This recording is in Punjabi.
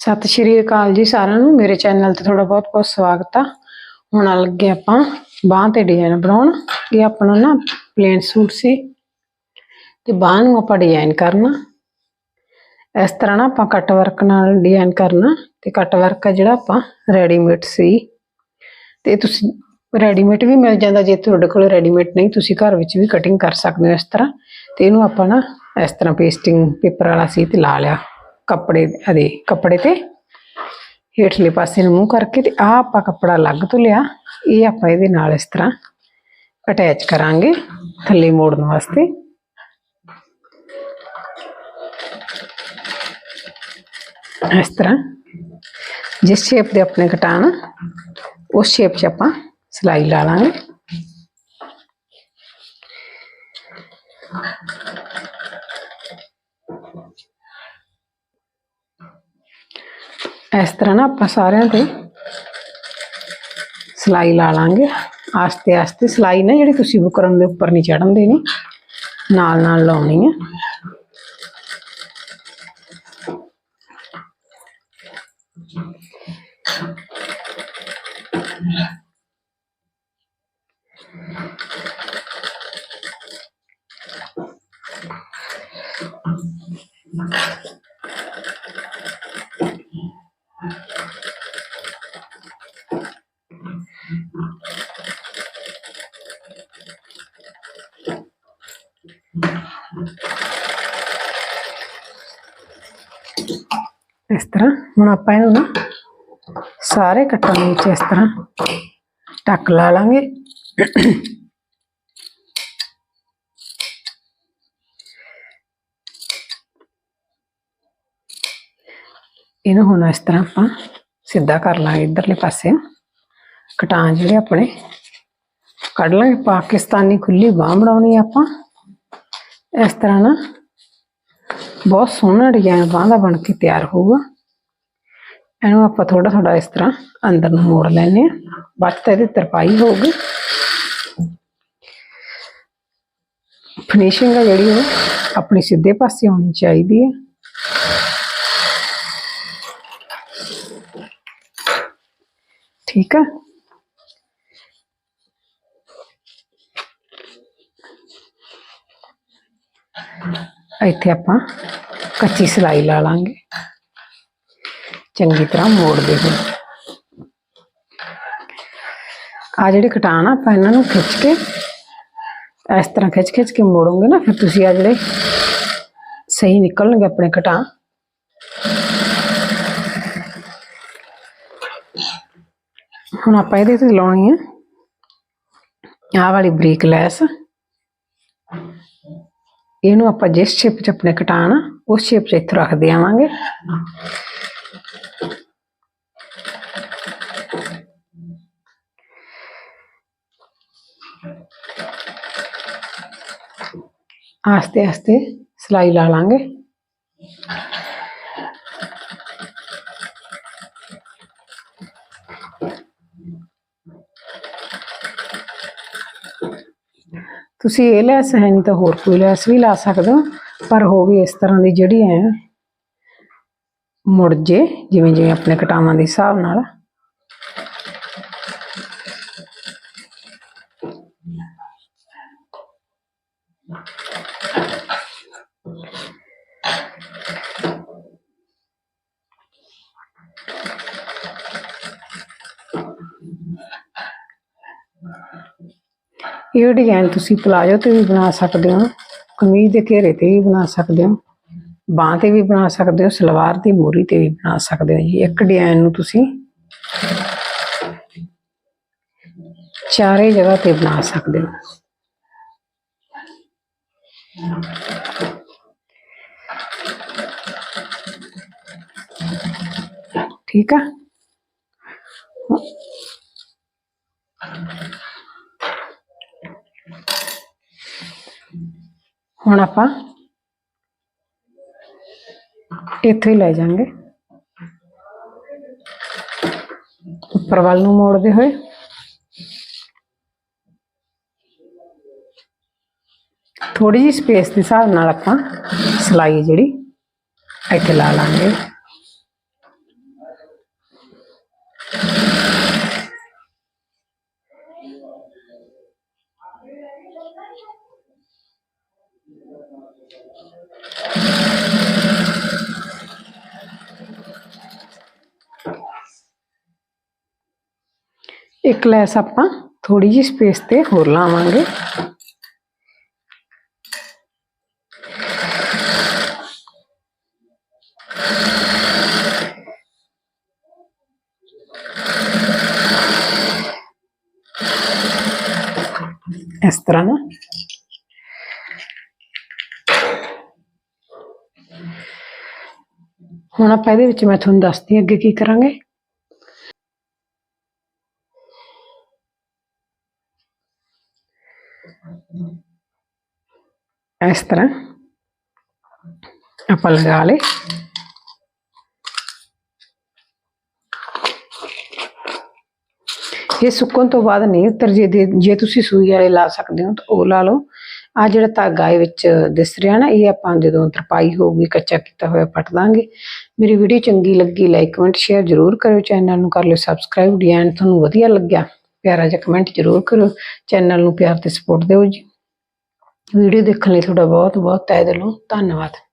ਸਤਿ ਸ਼੍ਰੀ ਅਕਾਲ ਜੀ ਸਾਰਿਆਂ ਨੂੰ। ਮੇਰੇ ਚੈਨਲ ਤੇ ਤੁਹਾਡਾ ਬਹੁਤ ਬਹੁਤ ਸਵਾਗਤ ਆ। ਹੁਣ ਆ ਲੱਗੇ ਆਪਾਂ ਬਾਂਹ ਤੇ ਡਿਜ਼ਾਈਨ ਬਣਾਉਣ। ਇਹ ਆਪਣਾ ਨਾ ਪਲੇਨ ਸੂਟ ਸੀ। ਤੇ ਬਾਂਹ ਨੂੰ ਆਪਾਂ ਡਿਜ਼ਾਈਨ ਕਰਨਾ। ਇਸ ਤਰ੍ਹਾਂ ਨਾ ਆਪਾਂ ਕੱਟ ਵਰਕ ਨਾਲ ਡਿਜ਼ਾਈਨ ਕਰਨਾ। ਤੇ ਕੱਟ ਵਰਕ ਆ ਜਿਹੜਾ ਆਪਾਂ ਰੈਡੀਮੇਡ ਸੀ। ਤੇ ਤੁਸੀਂ ਰੈਡੀਮੇਡ ਵੀ ਮਿਲ ਜਾਂਦਾ ਜੇ ਤੁਹਾਡੇ ਕੋਲ ਰੈਡੀਮੇਡ ਨਹੀਂ, ਤੁਸੀਂ ਘਰ ਵਿੱਚ ਵੀ ਕਟਿੰਗ ਕਰ ਸਕਦੇ ਹੋ ਇਸ ਤਰ੍ਹਾਂ। ਤੇ ਇਹਨੂੰ ਆਪਾਂ ਨਾ ਇਸ ਤਰ੍ਹਾਂ ਪੇਸਟਿੰਗ ਪੇਪਰ ਵਾਲਾ ਸੀ ਤੇ ਲਾ ਲਿਆ। ਕੱਪੜੇ ਅਦੇ ਕੱਪੜੇ ਤੇ ਹੇਠਲੇ ਪਾਸੇ ਨੂੰ ਮੂੰਹ ਕਰਕੇ ਤੇ ਆਹ ਆਪਾਂ ਕੱਪੜਾ ਅਲੱਗ ਤੋਂ ਲਿਆ ਇਹ ਆਪਾਂ ਇਹਦੇ ਨਾਲ ਇਸ ਤਰ੍ਹਾਂ ਅਟੈਚ ਕਰਾਂਗੇ ਥੱਲੇ ਮੋੜਨ ਵਾਸਤੇ ਇਸ ਤਰ੍ਹਾਂ ਜਿਸ ਸ਼ੇਪ ਦੇ ਆਪਣੇ ਕਟਾਣਾ ਉਸ ਸ਼ੇਪ 'ਚ ਆਪਾਂ ਸਿਲਾਈ ਲਾ ਲਾਂਗੇ ਇਸ ਤਰ੍ਹਾਂ ਨਾ ਆਪਾਂ ਸਾਰਿਆਂ ਤੇ ਸਿਲਾਈ ਲਾ ਲਾਂਗੇ ਆਸਤੇ ਆਸਤੇ ਸਿਲਾਈ ਨਾ ਜਿਹੜੀ ਤੁਸੀਂ ਬੁਕਰਮ ਦੇ ਉੱਪਰ ਨਹੀਂ ਚੜਨ ਦੇਣੀ ਨਾਲ ਨਾਲ ਲਾਉਣੀ ਹੈ ਤਰ੍ਹਾਂ। ਹੁਣ ਆਪਾਂ ਇਹਨੂੰ ਨਾ ਸਾਰੇ ਕੱਟਾਂ ਦੇ ਵਿੱਚ ਇਸ ਤਰ੍ਹਾਂ ਟੱਕ ਲਾ ਲਾਂਗੇ। ਇਹਨੂੰ ਹੁਣ ਇਸ ਤਰ੍ਹਾਂ ਆਪਾਂ ਸਿੱਧਾ ਕਰ ਲਾਂਗੇ ਇਧਰਲੇ ਪਾਸੇ ਕਟਾਂ ਜਿਹੜੇ ਆਪਣੇ ਕੱਢ ਲਾਂਗੇ। ਪਾਕਿਸਤਾਨੀ ਖੁੱਲੀ ਬਾਹ ਬਣਾਉਣੀ ਆ ਆਪਾਂ। ਇਸ ਤਰ੍ਹਾਂ ਨਾ ਬਹੁਤ ਸੋਹਣਾ ਡਿਜ਼ਾਈਨ ਬਾਂਹ ਦਾ ਬਣ ਕੇ ਤਿਆਰ ਹੋਊਗਾ। ਇਹਨੂੰ ਆਪਾਂ ਥੋੜਾ ਥੋੜਾ ਇਸ ਤਰ੍ਹਾਂ ਅੰਦਰ ਨੂੰ ਮੋੜ ਲੈਨੇ ਆ ਬਾਅਦ ਤਾਂ ਇਹਦੀ ਤਰਪਾਈ ਹੋਊਗੀ। ਫਿਨਿਸ਼ਿੰਗ ਆ ਜਿਹੜੀ ਉਹ ਆਪਣੀ ਸਿੱਧੇ ਪਾਸੇ ਹੋਣੀ ਚਾਹੀਦੀ ਹੈ। ਠੀਕ ਆ? ਇੱਥੇ ਆਪਾਂ ਕੱਚੀ ਸਿਲਾਈ ਲਾ ਲਾਂਗੇ। ਚੰਗੀ ਤਰ੍ਹਾਂ ਮੋੜਦੇ ਹੋਏ ਆ ਜਿਹੜੇ ਕਟਾਨ ਆ ਆਪਾਂ ਇਹਨਾਂ ਨੂੰ ਖਿੱਚ ਕੇ ਇਸ ਤਰ੍ਹਾਂ ਖਿੱਚ ਖਿੱਚ ਕੇ ਮੋੜੋਗੇ ਨਾ ਫਿਰ ਤੁਸੀਂ ਆ ਜਿਹੜੇ ਸਹੀ ਨਿਕਲਣਗੇ ਆਪਣੇ ਕਟਾਂ ਹੁਣ ਆਪਾਂ ਇਹਦੇ ਤੇ ਲਾਉਣੀ ਹੈ ਆਹ ਵਾਲੀ ਬਰੀਕ ਲੈਸ ਇਹਨੂੰ ਆਪਾਂ ਜਿਸ ਸ਼ੇਪ 'ਚ ਆਪਣੇ ਕਟਾਣਾ ਉਸ ਸ਼ੇਪ 'ਚ ਇੱਥੇ ਰੱਖ ਦੇਵਾਂਗੇ ਆਸਤੇ ਆਸਤੇ ਸਿਲਾਈ ਲਾ ਲਾਂਗੇ। ਤੁਸੀਂ ਇਹ ਲੈਸ ਹੈ ਨਹੀਂ ਤਾਂ ਹੋਰ ਕੋਈ ਲੈਸ ਵੀ ਲਾ ਸਕਦੇ ਹੋ, ਪਰ ਹੋ ਵੀ ਇਸ ਤਰ੍ਹਾਂ ਦੀ ਜਿਹੜੀ ਹੈ ਮੁੜ ਜੇ ਜਿਵੇਂ ਜਿਵੇਂ ਆਪਣੇ ਕਟਾਵਾਂ ਦੇ ਹਿਸਾਬ ਨਾਲ। ਇਹ ਡਿਜ਼ਾਈਨ ਤੁਸੀਂ ਪਲਾਜੋ ਤੇ ਵੀ ਬਣਾ ਸਕਦੇ ਹੋ, ਕਮੀਜ਼ ਦੇ ਘੇਰੇ ਤੇ ਵੀ ਬਣਾ ਸਕਦੇ ਹੋ, ਬਾਂਹ ਤੇ ਵੀ ਬਣਾ ਸਕਦੇ ਹੋ, ਸਲਵਾਰ ਦੀ ਮੋਰੀ ਤੇ ਵੀ ਬਣਾ ਸਕਦੇ ਹੋ ਜੀ। ਇੱਕ ਡਿਜ਼ਾਈਨ ਨੂੰ ਤੁਸੀਂ ਚਾਰੇ ਜਗ੍ਹਾ ਤੇ ਬਣਾ ਸਕਦੇ ਹੋ। ਠੀਕ ਆ? ਹੁਣ ਆਪਾਂ ਇੱਥੋਂ ਹੀ ਲੈ ਜਾਾਂਗੇ। ਉੱਪਰ ਵੱਲ ਨੂੰ ਮੋੜਦੇ ਹੋਏ। ਥੋੜੀ ਜਿਹੀ ਸਪੇਸ ਦੇ ਹਿਸਾਬ ਨਾਲ ਆਪਾਂ ਸਿਲਾਈ ਜਿਹੜੀ ਇੱਥੇ ਲਾ ਲਾਂਗੇ। ਇੱਕ ਲੈਸ ਆਪਾਂ ਥੋੜੀ ਜਿਹੀ ਸਪੇਸ ਤੇ ਹੋਰ ਲਾਵਾਂਗੇ ਇਸ ਤਰ੍ਹਾਂ ਨਾ ਹੁਣ ਆਪਾਂ ਇਹਦੇ ਵਿੱਚ ਮੈਂ ਤੁਹਾਨੂੰ ਦੱਸਦੀ ਹਾਂ ਅੱਗੇ ਕੀ ਕਰਾਂਗੇ ਇਸ ਤਰ੍ਹਾਂ ਆਪਾਂ ਲਗਾ ਲੇ ਇਹ ਸੁੱਕਣ ਤੋਂ ਬਾਅਦ ਨਹੀਂ ਉੱਤਰ ਜੇ ਦੇ- ਜੇ ਤੁਸੀਂ ਸੂਈ ਵਾਲੇ ਲਾ ਸਕਦੇ ਹੋ ਤਾਂ ਉਹ ਲਾ ਲਓ ਆ ਜਿਹੜਾ ਧਾਗਾ ਇਹ ਵਿੱਚ ਦਿਸ ਰਿਹਾ ਨਾ, ਇਹ ਆਪਾਂ ਜਦੋਂ ਤਰਪਾਈ ਹੋਊਗੀ, ਕੱਚਾ ਕੀਤਾ ਹੋਇਆ ਪਟ ਦਾਂਗੇ। ਮੇਰੀ ਵੀਡੀਓ ਚੰਗੀ ਲੱਗੀ ਲਾਈਕ ਕਮੈਂਟ ਸ਼ੇਅਰ ਜ਼ਰੂਰ ਕਰਿਓ ਚੈਨਲ ਨੂੰ, ਕਰ ਲਿਓ ਸਬਸਕ੍ਰਾਈਬ ਡਿਜ਼ਾਈਨ ਤੁਹਾਨੂੰ ਵਧੀਆ ਲੱਗਿਆ, ਪਿਆਰਾ ਜਿਹਾ ਕਮੈਂਟ ਜ਼ਰੂਰ ਕਰਿਓ ਚੈਨਲ ਨੂੰ ਪਿਆਰ ਤੇ ਸਪੋਰਟ ਦਿਓ ਜੀ। ਵੀਡੀਓ ਦੇਖਣ ਲਈ ਤੁਹਾਡਾ ਬਹੁਤ ਬਹੁਤ ਤਹਿ ਦਿਲੋਂ ਧੰਨਵਾਦ।